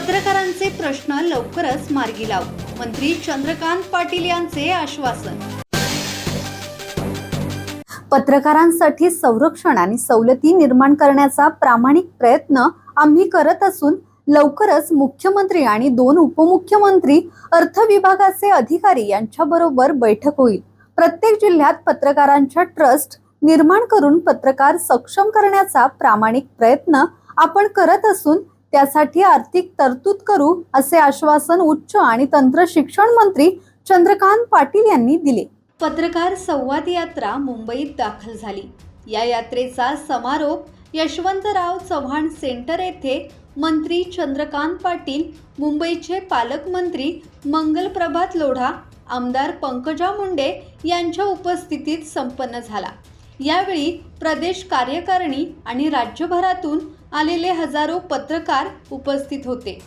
पत्रकारांचे प्रश्न लवकरच मार्गी लावू. मंत्री चंद्रकांत पाटील यांचे आश्वासन. पत्रकारांसाठी संरक्षण आणि सवलती निर्माण करण्याचा प्रामाणिक प्रयत्न आम्ही करत असून लवकरच मुख्यमंत्री आणि दोन उपमुख्यमंत्री अर्थ विभागाचे अधिकारी यांच्याबरोबर बैठक होईल. प्रत्येक जिल्ह्यात पत्रकारांच्या ट्रस्ट निर्माण करून पत्रकार सक्षम करण्याचा प्रामाणिक प्रयत्न आपण करत असून त्यासाठी आर्थिक तरतूद करू असे आश्वासन उच्च आणि तंत्र शिक्षण मंत्री चंद्रकांत पाटील यांनी दिले. पत्रकार संवाद यात्रा मुंबईत दाखल झाली. या यात्रेचा समारोप यशवंतराव चव्हाण सेंटर येथे मंत्री चंद्रकांत पाटील मुंबईचे पालकमंत्री मंगलप्रभात लोढा आमदार पंकजा मुंडे यांच्या उपस्थितीत संपन्न झाला. यावेळी प्रदेश कार्यकारिणी आणि राज्यभरातून आलेले हजारो पत्रकार उपस्थित होते.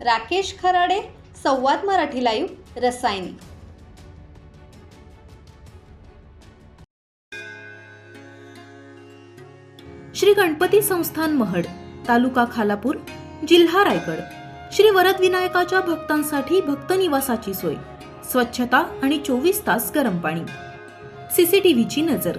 राकेश खराडे संवाद मराठी लाईव्ह रसायनी. श्री गणपती संस्थान महड तालुका खालापूर जिल्हा रायगड. श्री वरद विनायकाच्या भक्तांसाठी भक्त निवासाची सोय. स्वच्छता आणि चोवीस तास गरम पाणी. सीसीटीव्हीची नजर.